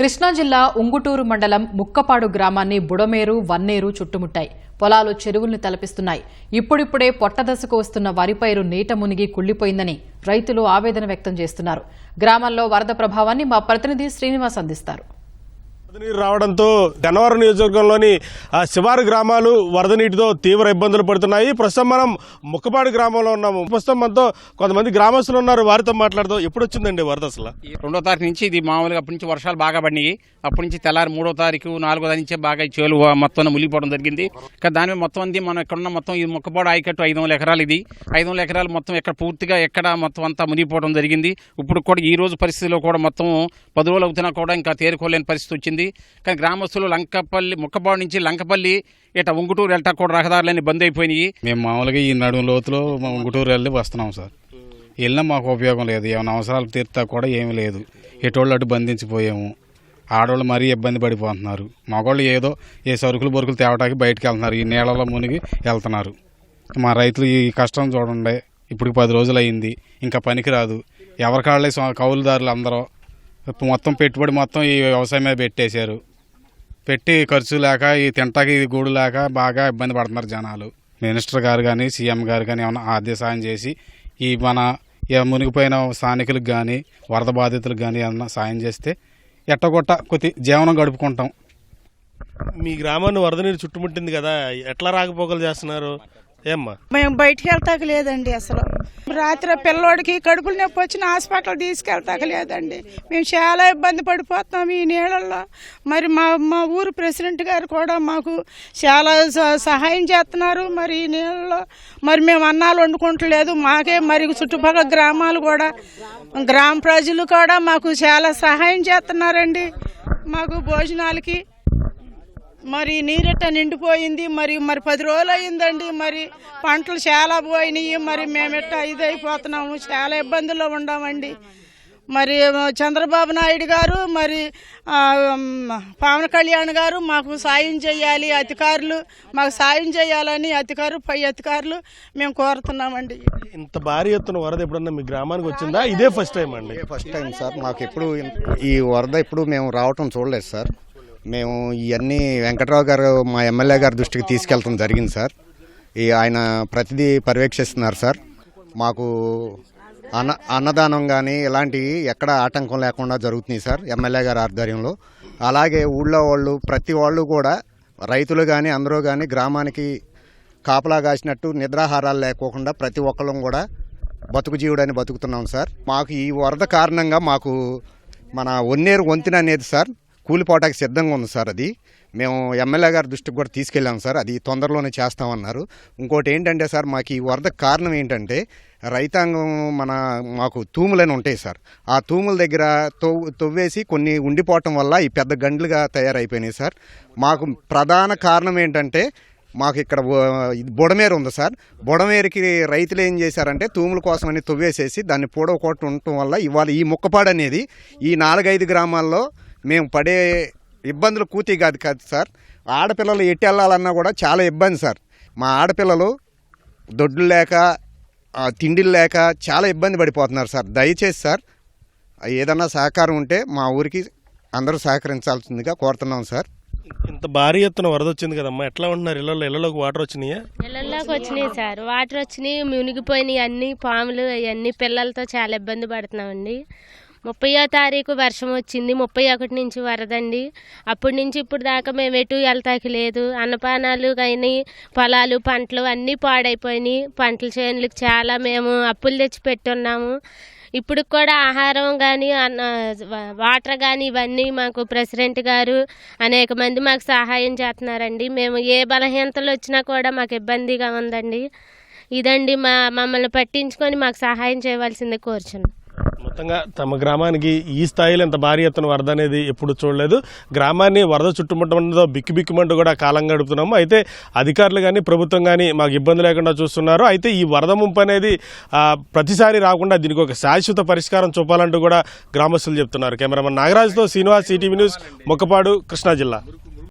కృష్ణా జిల్లా ఉంగుటూరు మండలం ముక్కపాడు గ్రామాన్ని బుడమేరు వన్నేరు చుట్టుముట్టాయి. పొలాలు చెరువుల్ని తలపిస్తున్నాయి. ఇప్పుడిప్పుడే పొట్టదశకు వస్తున్న వరి పైరు నీట మునిగి కుళ్ళిపోయిందని రైతులు ఆవేదన వ్యక్తం చేస్తున్నారు. గ్రామంలో వరద ప్రభావాన్ని మా ప్రతినిధి శ్రీనివాస్ అందిస్తారు. నీరు రావడంతో గన్నవరం నియోజకవర్గంలోని శివారు గ్రామాలు వరద నీటితో తీవ్ర ఇబ్బందులు పడుతున్నాయి. ప్రస్తుతం మనం ముక్కపాడు గ్రామంలో ఉన్నాము. ప్రస్తుతం మనతో కొంతమంది గ్రామస్తులు ఉన్నారు. వారితో మాట్లాడదాం. ఎప్పుడు వచ్చిందండి వరద అసలు? రెండో తారీఖు నుంచి ఇది మామూలుగా అప్పటి నుంచి వర్షాలు బాగా పడినాయి. అప్పటి నుంచి తెల్లారి మూడో తారీఖు నాలుగో తారీఖు నుంచే బాగా చేలు మొత్తం మునిగిపోవడం జరిగింది. కానీ దాని మీద మొత్తం అంది మనం ఎక్కడున్న మొత్తం ఈ ముక్కపాడు ఆయకట్టు ఐదు వందల ఎకరాలు ఇది. ఐదు వందల ఎకరాలు మొత్తం ఎక్కడ పూర్తిగా ఎక్కడ మొత్తం అంతా మునిగిపోవడం జరిగింది. ఇప్పుడు కూడా ఈ రోజు పరిస్థితిలో కూడా మొత్తం పది రోజులు అవుతున్నా కూడా ఇంకా తేరుకోలేని పరిస్థితి వచ్చింది. కానీ గ్రామస్తులు లంకపల్లి ముక్కపాడు నుంచి లంకపల్లి ఇట ఉంగుటూరు వెళ్ళటా కూడా రహదారులన్నీ బంద్ అయిపోయినాయి. మేము మామూలుగా ఈ నడుము లోతులో ఉంగుటూరు వెళ్ళి వస్తున్నాం సార్. వెళ్ళినా మాకు ఉపయోగం లేదు. ఏమైనా అవసరాలు తీర్తా కూడా ఏమీ లేదు. ఎటోళ్ళు అటు బంధించిపోయాము. ఆడవాళ్ళు మరీ ఇబ్బంది పడిపోతున్నారు. మగవాళ్ళు ఏదో ఏ సరుకులు బొరుకులు తేవటానికి బయటకు వెళ్తున్నారు. ఈ నీళ్ళలో మునిగి వెళ్తున్నారు. మా రైతులు ఈ కష్టం చూడండి. ఇప్పుడు పది రోజులు అయింది ఇంకా పనికి రాదు కౌలుదారులు అందరూ మొత్తం పెట్టుబడి మొత్తం ఈ వ్యవసాయం మీద పెట్టేశారు. పెట్టి ఖర్చు లేక ఈ తింటాకి ఇది గూడు లేక బాగా ఇబ్బంది పడుతున్నారు జనాలు. మినిస్టర్ గారు కానీ సీఎం గారు కానీ ఏమైనా ఆర్థిక సాయం చేసి ఈ మన ఈ మునిగిపోయిన స్థానికులకు కానీ వరద బాధితులకు కానీ ఏమన్నా సాయం చేస్తే ఎట్టగొట్ట కొద్ది జీవనం గడుపుకుంటాం. మీ గ్రామాన్ని వరద నీరు చుట్టుముట్టింది కదా ఎట్లా రాకపోకలు చేస్తున్నారు? ఏమ్మా? మేము బయటికి వెళ్తాక లేదండి అసలు. రాత్రి పిల్లోడికి కడుపులు నొప్పి వచ్చిన హాస్పిటల్ తీసుకెళ్తాకలేదండి. మేము చాలా ఇబ్బంది పడిపోతున్నాం ఈ నీళ్ళల్లో. మరి మా మా ఊరు ప్రెసిడెంట్ గారు కూడా మాకు చాలా స- సహాయం చేస్తున్నారు మరి ఈ నీళ్ళలో మరి మేము అన్నాలు వండుకుంటలేదు. మాకే మరి చుట్టుపక్కల గ్రామాలు కూడా గ్రామ ప్రజలు కూడా మాకు చాలా సహాయం చేస్తున్నారండి. మాకు భోజనాలకి మరి నీరెట్ట నిండిపోయింది మరి మరి పది రోజులు అయిందండి మరి పంటలు చాలా పోయినాయి మరి మేమెట్ట ఇదైపోతున్నాము చాలా ఇబ్బందుల్లో ఉన్నామండి. మరి చంద్రబాబు నాయుడు గారు మరి పవన్ కళ్యాణ్ గారు మాకు సాయం చేయాలి అధికారులు మాకు సాయం చేయాలని అధికారులు పై అధికారులు మేము కోరుతున్నామండి. ఇంత భారీ ఎత్తున వరద ఎప్పుడన్నా మీ గ్రామానికి వచ్చిందా? ఇదే ఫస్ట్ టైం అండి. First time sir. మాకు ఎప్పుడు ఈ వరద ఇప్పుడు మేము రావటం చూడలేదు సార్. మేము ఇవన్నీ వెంకట్రావు గారు మా ఎమ్మెల్యే గారి దృష్టికి తీసుకెళ్తాం జరిగింది సార్. ఈ ఆయన ప్రతిదీ పర్యవేక్షిస్తున్నారు సార్. మాకు అన్న అన్నదానం కానీ ఇలాంటివి ఎక్కడ ఆటంకం లేకుండా జరుగుతున్నాయి సార్ ఎమ్మెల్యే గారి ఆధ్వర్యంలో. అలాగే ఊళ్ళో వాళ్ళు ప్రతి వాళ్ళు కూడా రైతులు కానీ అందరూ కానీ గ్రామానికి కాపలా కాసినట్టు నిద్రాహారాలు లేకోకుండా ప్రతి ఒక్కళ్ళం కూడా బతుకు జీవుడని బతుకుతున్నాం సార్. మాకు ఈ వరద కారణంగా మాకు మన ఒన్నేరు వంతెన అనేది సార్ కూలిపోవటానికి సిద్ధంగా ఉంది సార్ అది. మేము ఎమ్మెల్యే గారి దృష్టికి కూడా తీసుకెళ్ళాం సార్. అది తొందరలోనే చేస్తామన్నారు. ఇంకోటి ఏంటంటే సార్ మాకు ఈ వరద కారణం ఏంటంటే రైతాంగం మన మాకు తూములని ఉంటాయి సార్. ఆ తూముల దగ్గర తొవ్ తొవ్వేసి కొన్ని ఉండిపోవటం వల్ల ఈ పెద్ద గండ్లుగా తయారైపోయినాయి సార్. మాకు ప్రధాన కారణం ఏంటంటే మాకు ఇక్కడ బుడమేరు ఉంది సార్. బుడమేరుకి రైతులు ఏం చేశారంటే తూముల కోసమని తొవ్వేసేసి దాన్ని పూడవకొట్టు ఉండటం వల్ల ఇవాళ ఈ ముక్కపాడు అనేది ఈ నాలుగైదు గ్రామాల్లో మేము పడే ఇబ్బందులు కూతి కాదు కాదు సార్. ఆడపిల్లలు ఎట్టి వెళ్ళాలన్నా కూడా చాలా ఇబ్బంది సార్. మా ఆడపిల్లలు దొడ్లు లేక తిండిలు లేక చాలా ఇబ్బంది పడిపోతున్నారు సార్. దయచేసి సార్ ఏదన్నా సహకారం ఉంటే మా ఊరికి అందరూ సహకరించాల్సిందిగా కోరుతున్నాం సార్. ఇంత భారీ ఎత్తున వరద వచ్చింది కదమ్మా. ఎట్లా ఉంటున్నారు? ఇళ్ళలో ఇళ్ళలోకి వాటర్ వచ్చినాయా? ఇళ్ళల్లోకి వచ్చినాయి సార్. వాటర్ వచ్చినాయి మునిగిపోయినాయి అన్ని పాములు అవన్నీ పిల్లలతో చాలా ఇబ్బంది పడుతున్నామండి. ముప్పయో తారీఖు వర్షం వచ్చింది. ముప్పై ఒకటి నుంచి వరదండి. అప్పటి నుంచి ఇప్పుడు దాకా మేము ఎటు వెళ్తాకి లేదు. అన్నపానాలు కానీ పొలాలు పంటలు అన్నీ పాడైపోయినాయి. పంటల చేనులకు చాలా మేము అప్పులు తెచ్చి పెట్టున్నాము. ఇప్పుడు కూడా ఆహారం కానీ అన్న వాటర్ కానీ ఇవన్నీ మాకు ప్రెసిడెంట్ గారు అనేక మంది మాకు సహాయం చేస్తున్నారండి. మేము ఏ బలహీనతలు వచ్చినా కూడా మాకు ఇబ్బందిగా ఉందండి. ఇదండి మా మమ్మల్ని పట్టించుకొని మాకు సహాయం చేయవలసింది కోరుచున్నాం. మొత్తంగా తమ గ్రామానికి ఈ స్థాయిలో ఇంత భారీ ఎత్తున వరద అనేది ఎప్పుడు చూడలేదు. గ్రామాన్ని వరద చుట్టుముట్టడంతో బిక్కి బిక్కుమంటూ కూడా కాలం గడుపుతున్నాము. అయితే అధికారులు కానీ ప్రభుత్వం కానీ మాకు ఇబ్బంది లేకుండా చూస్తున్నారు. అయితే ఈ వరద ముంపు అనేది ప్రతిసారి రాకుండా దీనికి ఒక శాశ్వత పరిష్కారం చూపాలంటూ కూడా గ్రామస్తులు చెప్తున్నారు. కెమెరామన్ నాగరాజుతో శ్రీనివాస్ ఈటీవీ న్యూస్ మొక్కపాడు కృష్ణా జిల్లా.